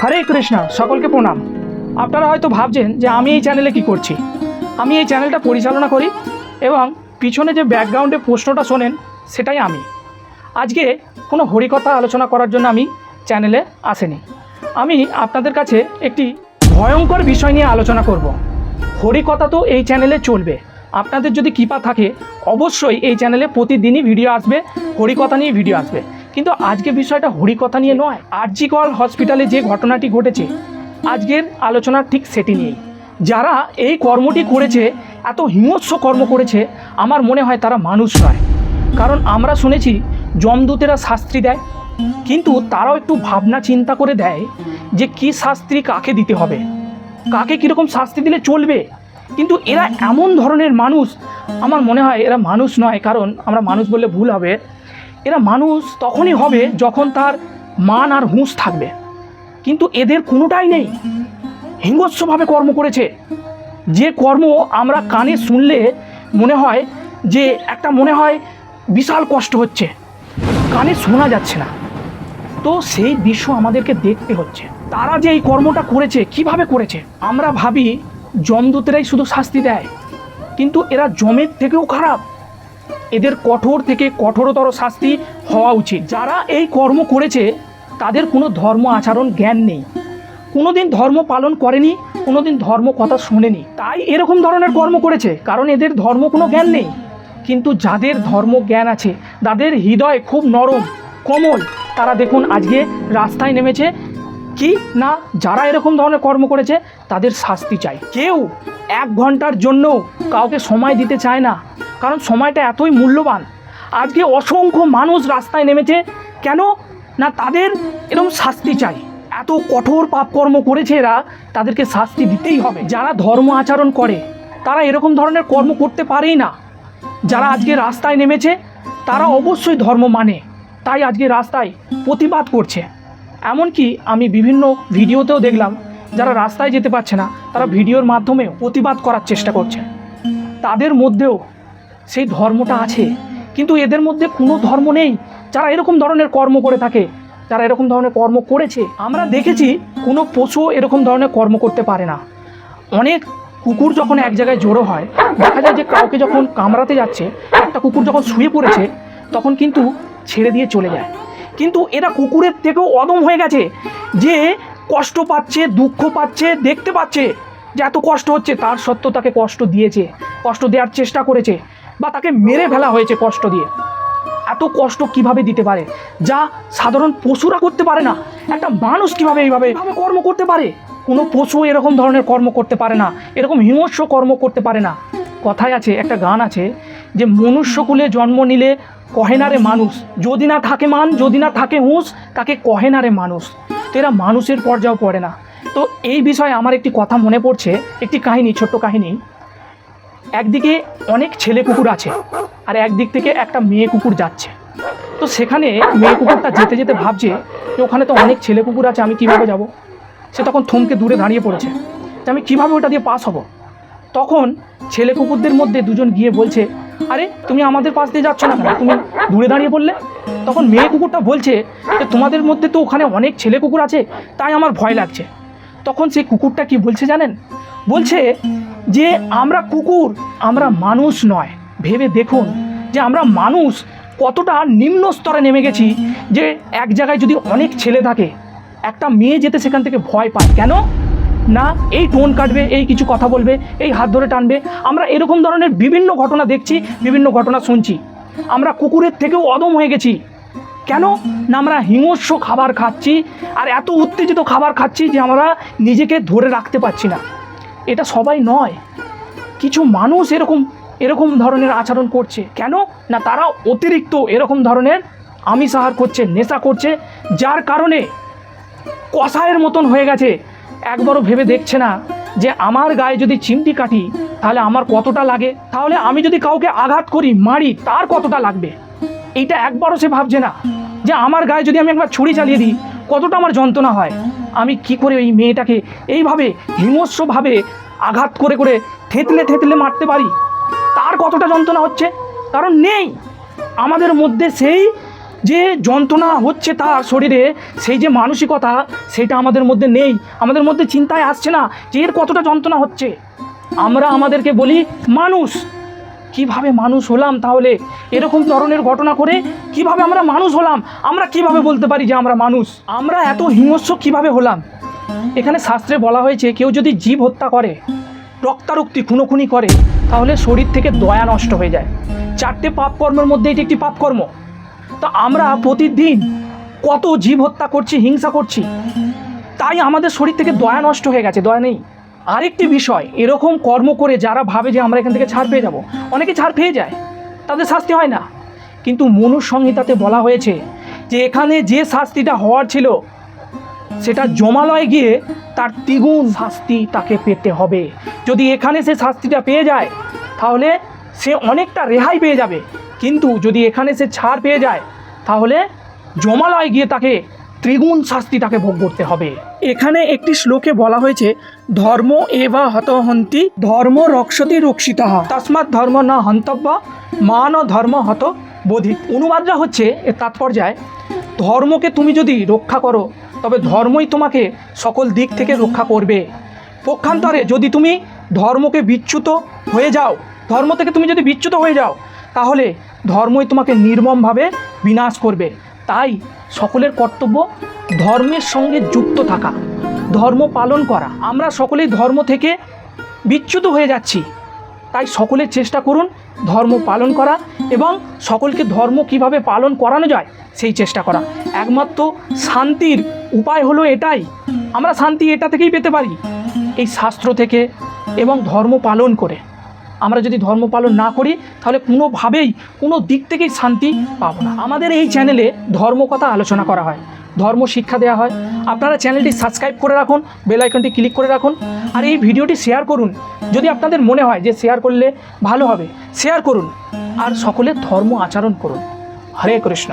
হরে কৃষ্ণা, সকলকে প্রণাম। আপনারা হয়তো ভাবছেন যে আমি এই চ্যানেলে কি করছি? আমি এই চ্যানেলটা পরিচালনা করি এবং পিছনে যে ব্যাকগ্রাউন্ডে প্রশ্নটা শোনেন, সেটাই আমি। আজকে কোনো হরিকথা আলোচনা করার জন্য আমি চ্যানেলে আসেনি। আমি আপনাদের কাছে একটি ভয়ঙ্কর বিষয় নিয়ে আলোচনা করব। হরিকথা তো এই চ্যানেলে চলবে। আপনাদের যদি কৃপা থাকে, অবশ্যই এই চ্যানেলে প্রতিদিনই ভিডিও আসবে, হরিকথা নিয়ে ভিডিও আসবে। কিন্তু আজকে বিষয়টা হরিকথা নিয়ে নয়, আরজিকর হসপিটালে যে ঘটনাটি ঘটেছে, আজকের আলোচনা ঠিক সেটি নিয়েই। যারা এই কর্মটি করেছে, এত হিংস্র কর্ম করেছে, আমার মনে হয় তারা মানুষ নয়। কারণ আমরা শুনেছি, যমদূতেরা শাস্ত্রী দেয়, কিন্তু তারাও একটু ভাবনা চিন্তা করে দেয় যে কি শাস্ত্রী কাকে দিতে হবে। কাকে কীরকম শাস্তি দিলে চলবে? কিন্তু এরা এমন ধরনের মানুষ, আমার মনে হয় এরা মানুষ নয়, কারণ আমরা মানুষ বললে ভুল হবে। এরা মানুষ তখনই হবে যখন তার মান আর হুঁশ থাকবে। কিন্তু এদের কোনোটাই নেই। হিংস্রভাবে কর্ম করেছে। যে কর্ম আমরা কানে শুনলে মনে হয় যে একটা মনে হয় বিশাল কষ্ট হচ্ছে। কানে শোনা যাচ্ছে না। তো সেই দৃশ্য আমাদেরকে দেখতে হচ্ছে। তারা যে এই কর্মটা করেছে, কীভাবে করেছে, আমরা ভাবি যমদূতেরাই শুধু শাস্তি দেয়। কিন্তু এরা জমের থেকেও খারাপ। এদের কঠোর থেকে কঠোরতর শাস্তি হওয়া উচিত। যারা এই কর্ম করেছে, তাদের কোনো ধর্ম আচরণ জ্ঞান নেই। কোনোদিন ধর্ম পালন করেনি, কোনোদিন ধর্ম কথা শোনেনি। তাই এরকম ধরনের কর্ম করেছে, কারণ এদের ধর্ম কোনো জ্ঞান নেই। কিন্তু যাদের ধর্ম জ্ঞান আছে, তাদের হৃদয় খুব নরম, কোমল। তারা দেখুন, আজকে রাস্তায় নেমেছে। কি না যারা এরকম ধরনের কর্ম করেছে, তাদের শাস্তি চাই। কেউ এক ঘণ্টার জন্য কাউকে সময় দিতে চায় না। কারণ সময়টা এতই মূল্যবান। আজকে অসংখ্য মানুষ রাস্তায় নেমেছে। কেন? না, তাদের এরকম শাস্তি চাই। এত কঠোর পাপকর্ম করেছে এরা, তাদেরকে শাস্তি দিতেই হবে। যারা ধর্ম আচরণ করে, তারা এরকম ধরনের কর্ম করতে পারেই না। যারা আজকে রাস্তায় নেমেছে, তারা অবশ্যই ধর্ম মানে। তাই আজকে রাস্তায় প্রতিবাদ করছে। এমনকি আমি বিভিন্ন ভিডিওতেও দেখলাম, যারা রাস্তায় যেতে পারছে না, তারা ভিডিওর মাধ্যমেও প্রতিবাদ করার চেষ্টা করছে। তাদের মধ্যেও সেই ধর্মটা আছে, কিন্তু এদের মধ্যে কোনো ধর্ম নেই। যারা এরকম ধরনের কর্ম করে থাকে, যারা এরকম ধরনের কর্ম করেছে, আমরা দেখেছি কোনো পশু এরকম ধরনের কর্ম করতে পারে না। অনেক কুকুর যখন এক জায়গায় জড়ো হয়, দেখা যায় যে কাউকে যখন কামড়াতে যাচ্ছে, একটা কুকুর যখন শুয়ে পড়েছে, তখন কিন্তু ছেড়ে দিয়ে চলে যায়। কিন্তু এরা কুকুরের থেকেও অদম হয়ে গেছে, যে কষ্ট পাচ্ছে, দুঃখ পাচ্ছে, দেখতে পাচ্ছে যে এত কষ্ট হচ্ছে, তার সত্ত্বেও তাকে কষ্ট দিয়েছে, কষ্ট দেওয়ার চেষ্টা করেছে। বা তাকে মেরে ফেলা হয়েছে কষ্ট দিয়ে। এত কষ্ট কীভাবে দিতে পারে? যা সাধারণ পশুরা করতে পারে না, একটা মানুষ কীভাবে এইভাবে কর্ম করতে পারে? কোনো পশু এরকম ধরনের কর্ম করতে পারে না, এরকম হিংস্র কর্ম করতে পারে না। কথায় আছে, একটা গান আছে যে মনুষ্যকুলে জন্ম নিলে কহেনারে মানুষ, যদি না থাকে মান, যদি না থাকে হুঁশ, তাকে কহেনারে মানুষ। তো এরা মানুষের পর্যায়েও পড়ে না। তো এই বিষয়ে আমার একটি কথা মনে পড়ছে, একটি কাহিনী, ছোট্ট কাহিনী। একদিকে অনেক ছেলে কুকুর আছে, আর একদিক থেকে একটা মেয়ে কুকুর যাচ্ছে। তো সেখানে মেয়ে কুকুরটা যেতে যেতে ভাবছে যে ওখানে তো অনেক ছেলে কুকুর আছে, আমি কীভাবে যাব? সে তখন থমকে দূরে দাঁড়িয়ে পড়েছে যে আমি কীভাবে ওটা দিয়ে পাস হব? তখন ছেলে কুকুরদের মধ্যে দুজন গিয়ে বলছে, আরে, তুমি আমাদের পাশ দিয়ে যাচ্ছ না তুমি দূরে দাঁড়িয়ে পড়লে? তখন মেয়ে কুকুরটা বলছে যে, তোমাদের মধ্যে তো ওখানে অনেক ছেলে কুকুর আছে, তাই আমার ভয় লাগছে। তখন সেই কুকুরটা কি বলছে জানেন? বলছে যে আমরা কুকুর, আমরা মানুষ নয়। ভেবে দেখুন যে আমরা মানুষ কতটা নিম্ন স্তরে নেমে গেছি যে এক জায়গায় যদি অনেক ছেলে থাকে, একটা মেয়ে যেতে সেখান থেকে ভয় পায়। কেন? না, এই টোন কাটবে, এই কিছু কথা বলবে, এই হাত ধরে টানবে। আমরা এরকম ধরনের বিভিন্ন ঘটনা দেখছি, বিভিন্ন ঘটনা শুনছি। আমরা কুকুরের থেকেও অদম হয়ে গেছি। কেন? না, আমরা হিংস্র খাবার খাচ্ছি আর এত উত্তেজিত খাবার খাচ্ছি যে আমরা নিজেকে ধরে রাখতে পারছি না। এটা সবাই নয়। কিছু মানুষ এরকম এরকম ধরনের আচরণ করছে। কেন? না, তারা অতিরিক্ত এরকম ধরনের আমিষ আহার করছে, নেশা করছে, যার কারণে কষায়ের মতন হয়ে গেছে। একবারও ভেবে দেখছে না যে আমার গায়ে যদি চিমটি কাটি, তাহলে আমার কতটা লাগে? তাহলে আমি যদি কাউকে আঘাত করি, মারি, তার কতটা লাগবে? এইটা একবারও সে ভাবছে না যে আমার গায়ে যদি আমি একবার ছুরি চালিয়ে দিই, কতটা আমার যন্ত্রণা হয়? আমি কি করে এই মেয়েটাকে এইভাবে হিংস্রভাবে আঘাত করে করে থেতলে থেতলে মারতে পারি? তার কতটা যন্ত্রণা হচ্ছে? কারণ নেই। আমাদের মধ্যে সেই যে যন্ত্রণা হচ্ছে তার শরীরে, সেই যে মানসিকতা, সেটা আমাদের মধ্যে নেই। আমাদের মধ্যে চিন্তায় আসছে না যে এর কতটা যন্ত্রণা হচ্ছে। আমরা আমাদেরকে বলি মানুষ। কীভাবে মানুষ হলাম তাহলে? এরকম ধরনের ঘটনা করে কীভাবে আমরা মানুষ হলাম? আমরা কীভাবে বলতে পারি যে আমরা মানুষ? আমরা এত হিংস্র কীভাবে হলাম? এখানে শাস্ত্রে বলা হয়েছে, কেউ যদি জীব হত্যা করে, রক্তারক্তি খুনোখুনি করে, তাহলে শরীর থেকে দয়া নষ্ট হয়ে যায়। চারটে পাপ কর্মের মধ্যে এটি একটি পাপ কর্ম। তো আমরা প্রতিদিন কত জীব হত্যা করছি, হিংসা করছি? তাই আমাদের শরীর থেকে দয়া নষ্ট হয়ে গেছে, দয়া নেই। আরেকটি বিষয়, এরকম কর্ম করে যারা ভাবে যে আমরা এখান থেকে ছাড় পেয়ে যাব, অনেকে ছাড় পেয়ে যায়, তাদের শাস্তি হয় না। কিন্তু মনুর সংহিতাতে বলা হয়েছে যে এখানে যে শাস্তিটা হওয়ার ছিল, সেটা জমালয়ে গিয়ে তার দ্বিগুণ শাস্তি তাকে পেতে হবে। যদি এখানে সে শাস্তিটা পেয়ে যায়, তাহলে সে অনেকটা রেহাই পেয়ে যাবে। কিন্তু যদি এখানে সে ছাড় পেয়ে যায়, তাহলে জমালয়ে গিয়ে তাকে ত্রিগুণ শাস্তি তাকে ভোগ করতে হবে। এখানে একটি শ্লোকে বলা হয়েছে, ধর্ম এবা হতহন্তি ধর্ম রক্ষতি রক্ষিতা। তসমাৎ ধর্ম না হন্তব্য মান ধর্ম হত বোধি অনুবাদটা হচ্ছে এর তাৎপর্যায়, ধর্মকে তুমি যদি রক্ষা করো, তবে ধর্মই তোমাকে সকল দিক থেকে রক্ষা করবে। পক্ষান্তরে যদি তুমি ধর্মকে বিচ্যুত হয়ে যাও, ধর্ম থেকে তুমি যদি বিচ্যুত হয়ে যাও, তাহলে ধর্মই তোমাকে নির্মমভাবে বিনাশ করবে। তাই সকলের কর্তব্য ধর্মের সঙ্গে যুক্ত থাকা, ধর্ম পালন করা। আমরা সকলেই ধর্ম থেকে বিচ্যুত হয়ে যাচ্ছি। তাই সকলের চেষ্টা করুন ধর্ম পালন করা এবং সকলকে ধর্ম কীভাবে পালন করানো যায় সেই চেষ্টা করা। একমাত্র শান্তির উপায় হলো এটাই। আমরা শান্তি এটা থেকেই পেতে পারি। এই শাস্ত্র থেকে এবং ধর্ম পালন করে। আমরা যদি ধর্ম পালন না করি, তাহলে কোনোভাবেই, কোনো দিক থেকেই শান্তি পাবো না। আমাদের এই চ্যানেলে ধর্ম কথা আলোচনা করা হয়। ধর্ম শিক্ষা দেওয়া হয়। আপনারা চ্যানেলটি সাবস্ক্রাইব করে রাখুন বেল আইকনটি ক্লিক করে রাখুন, আর এই ভিডিওটি শেয়ার করুন। যদি আপনাদের মনে হয় যে শেয়ার করলে ভালো হবে শেয়ার করুন। আর সকলে ধর্ম আচরণ করুন। হরে কৃষ্ণ।